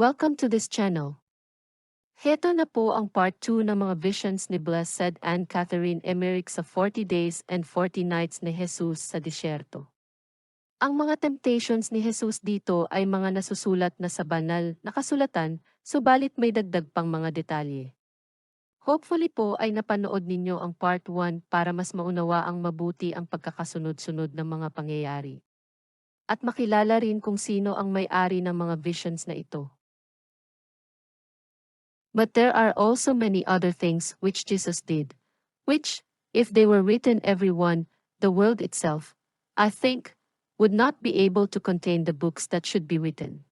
Welcome to this channel. Heto na po ang part 2 ng mga visions ni Blessed Anne Catherine Emmerich sa 40 days and 40 nights ni Jesus sa disyerto. Ang mga temptations ni Jesus dito ay mga nasusulat na sa banal na kasulatan, subalit may dagdag pang mga detalye. Hopefully po ay napanood ninyo ang part 1 para mas maunawa ang mabuti ang pagkakasunod-sunod ng mga pangyayari. At makilala rin kung sino ang may-ari ng mga visions na ito. But there are also many other things which Jesus did, which, if they were written every one, the world itself, I think, would not be able to contain the books that should be written.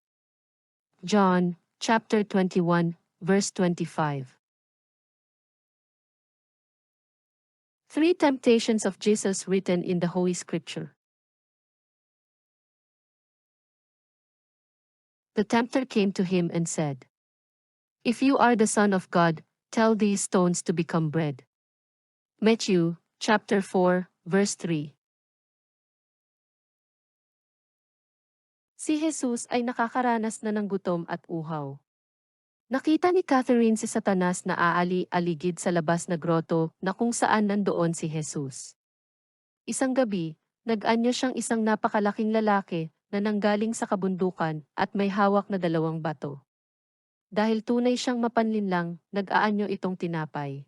John, chapter 21, verse 25. Three temptations of Jesus written in the Holy Scripture. The tempter came to him and said, If you are the Son of God, tell these stones to become bread. Matthew, chapter 4, verse 3. Si Jesus ay nakakaranas na ng gutom at uhaw. Nakita ni Catherine si Satanas na aali-aligid sa labas na groto na kung saan nandoon si Jesus. Isang gabi, nag-anyo siyang isang napakalaking lalaki na nanggaling sa kabundukan at may hawak na dalawang bato. Dahil tunay siyang mapanlinlang, nag-aanyo itong tinapay.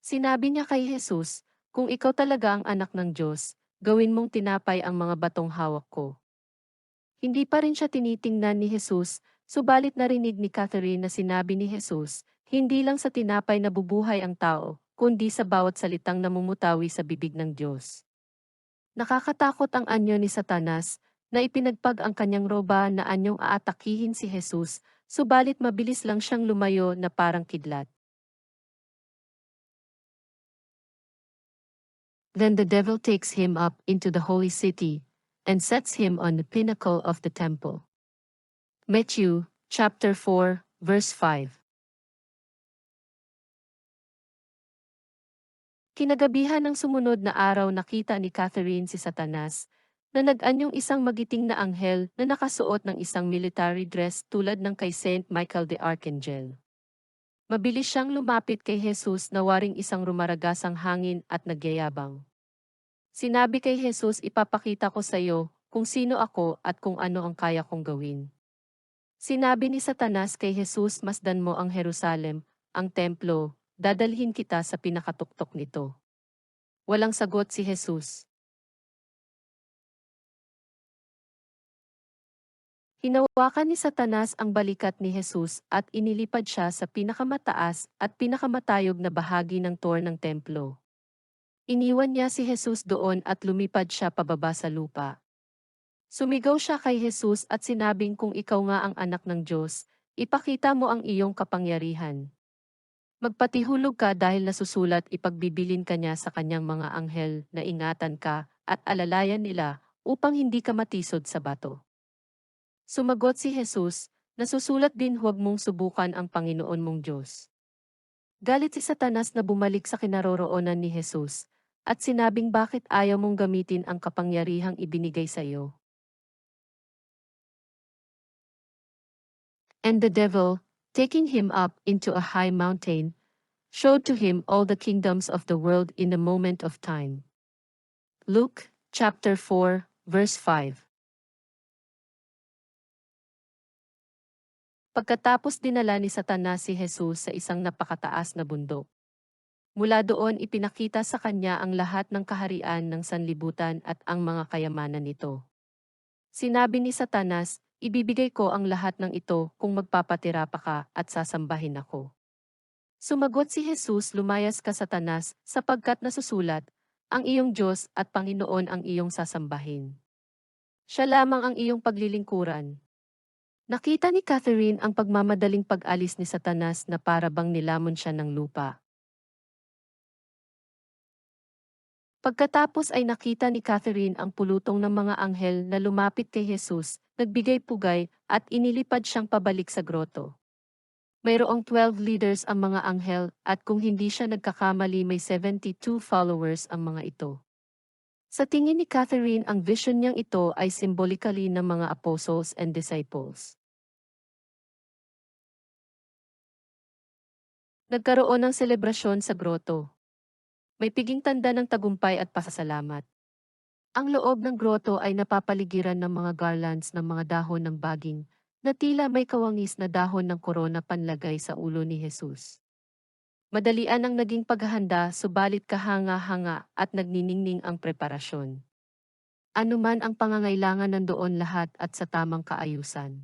Sinabi niya kay Jesus, kung ikaw talaga ang anak ng Diyos, gawin mong tinapay ang mga batong hawak ko. Hindi pa rin siya tinitingnan ni Jesus, subalit narinig ni Catherine na sinabi ni Jesus, hindi lang sa tinapay na bubuhay ang tao, kundi sa bawat salitang namumutawi sa bibig ng Diyos. Nakakatakot ang anyo ni Satanas, na ipinagpag ang kanyang roba na anyong aatakihin si Jesus, subalit mabilis lang siyang lumayo na parang kidlat. Then the devil takes him up into the holy city, and sets him on the pinnacle of the temple. Matthew, chapter 4, verse 5. Kinagabihan ng sumunod na araw nakita ni Catherine si Satanas, na nag-anyong isang magiting na anghel na nakasuot ng isang military dress tulad ng kay Saint Michael the Archangel. Mabilis siyang lumapit kay Jesus na waring isang rumaragasang hangin at nagyayabang. Sinabi kay Jesus ipapakita ko sa iyo kung sino ako at kung ano ang kaya kong gawin. Sinabi ni Satanas kay Jesus masdan mo ang Jerusalem, ang templo, dadalhin kita sa pinakatuktok nito. Walang sagot si Jesus. Hinawakan ni Satanas ang balikat ni Jesus at inilipad siya sa pinakamataas at pinakamatayog na bahagi ng tor ng templo. Iniwan niya si Jesus doon at lumipad siya pababa sa lupa. Sumigaw siya kay Jesus at sinabing kung ikaw nga ang anak ng Diyos, ipakita mo ang iyong kapangyarihan. Magpatihulog ka dahil nasusulat ipagbibilin ka niya sa kanyang mga anghel na ingatan ka at alalayan nila upang hindi ka matisod sa bato. Sumagot si Jesus, nasusulat din huwag mong subukan ang Panginoon mong Diyos. Galit si Satanas na bumalik sa kinaroroonan ni Jesus, at sinabing bakit ayaw mong gamitin ang kapangyarihang ibinigay sa iyo. And the devil, taking him up into a high mountain, showed to him all the kingdoms of the world in a moment of time. Luke chapter 4, verse 5 Pagkatapos dinala ni Satanas si Jesus sa isang napakataas na bundok. Mula doon ipinakita sa kanya ang lahat ng kaharian ng sanlibutan at ang mga kayamanan nito. Sinabi ni Satanas, ibibigay ko ang lahat ng ito kung magpapatira pa ka at sasambahin ako. Sumagot si Jesus, lumayas ka Satanas, sapagkat nasusulat, ang iyong Diyos at Panginoon ang iyong sasambahin. Siya lamang ang iyong paglilingkuran. Nakita ni Catherine ang pagmamadaling pag-alis ni Satanas na para bang nilamon siya ng lupa. Pagkatapos ay nakita ni Catherine ang pulutong ng mga anghel na lumapit kay Jesus, nagbigay pugay, at inilipad siyang pabalik sa groto. Mayroong 12 leaders ang mga anghel at kung hindi siya nagkakamali may 72 followers ang mga ito. Sa tingin ni Catherine ang vision niyang ito ay simbolically ng mga apostles and disciples. Nagkaroon ng selebrasyon sa groto. May piging tanda ng tagumpay at pasasalamat. Ang loob ng groto ay napapaligiran ng mga garlands ng mga dahon ng baging, na tila may kawangis na dahon ng korona panlagay sa ulo ni Jesus. Madalian ang naging paghahanda subalit kahanga-hanga at nagniningning ang preparasyon. Ano man ang pangangailangan nandoon lahat at sa tamang kaayusan.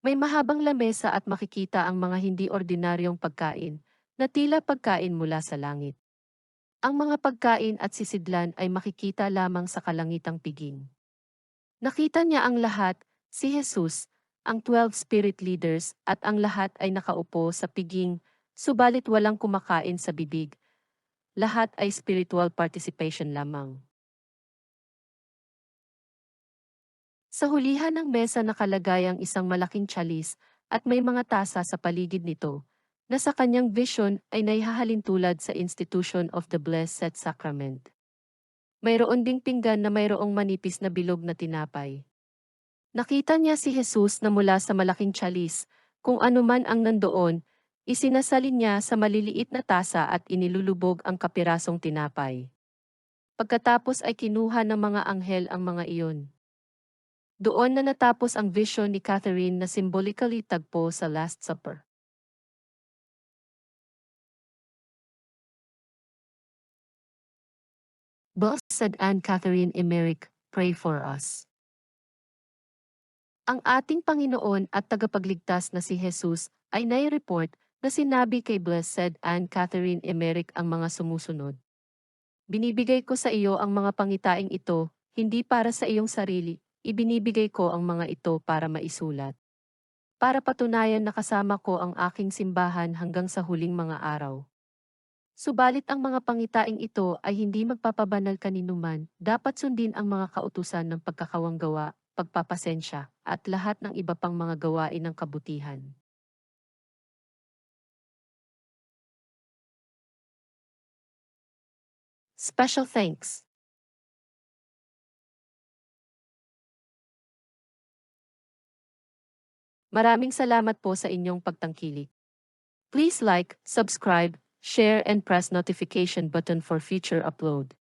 May mahabang lamesa at makikita ang mga hindi ordinaryong pagkain, na tila pagkain mula sa langit. Ang mga pagkain at sisidlan ay makikita lamang sa kalangitang piging. Nakita niya ang lahat, si Jesus, ang 12 spirit leaders at ang lahat ay nakaupo sa piging, subalit walang kumakain sa bibig. Lahat ay spiritual participation lamang. Sa hulihan ng mesa nakalagay ang isang malaking chalice at may mga tasa sa paligid nito, na sa kanyang vision ay naihahalin tulad sa Institution of the Blessed Sacrament. Mayroon ding pinggan na mayroong manipis na bilog na tinapay. Nakita niya si Jesus na mula sa malaking chalice, kung anuman ang nandoon, isinasalin niya sa maliliit na tasa at inilulubog ang kapirasong tinapay. Pagkatapos ay kinuha ng mga anghel ang mga iyon. Doon na natapos ang vision ni Catherine na symbolically tagpo sa Last Supper. Blessed Anne Catherine Emmerich, pray for us. Ang ating Panginoon at tagapagligtas na si Jesus ay nai-report na sinabi kay Blessed Anne Catherine Emmerich ang mga sumusunod. Binibigay ko sa iyo ang mga pangitaing ito, hindi para sa iyong sarili, ibinibigay ko ang mga ito para maisulat. Para patunayan na kasama ko ang aking simbahan hanggang sa huling mga araw. Subalit ang mga pangitaing ito ay hindi magpapabanal kaninuman, dapat sundin ang mga kautusan ng pagkakawanggawa, pagpapasensya, at lahat ng iba pang mga gawain ng kabutihan. Special thanks Maraming salamat po sa inyong pagtangkilik. Please like, subscribe, share and press notification button for future upload.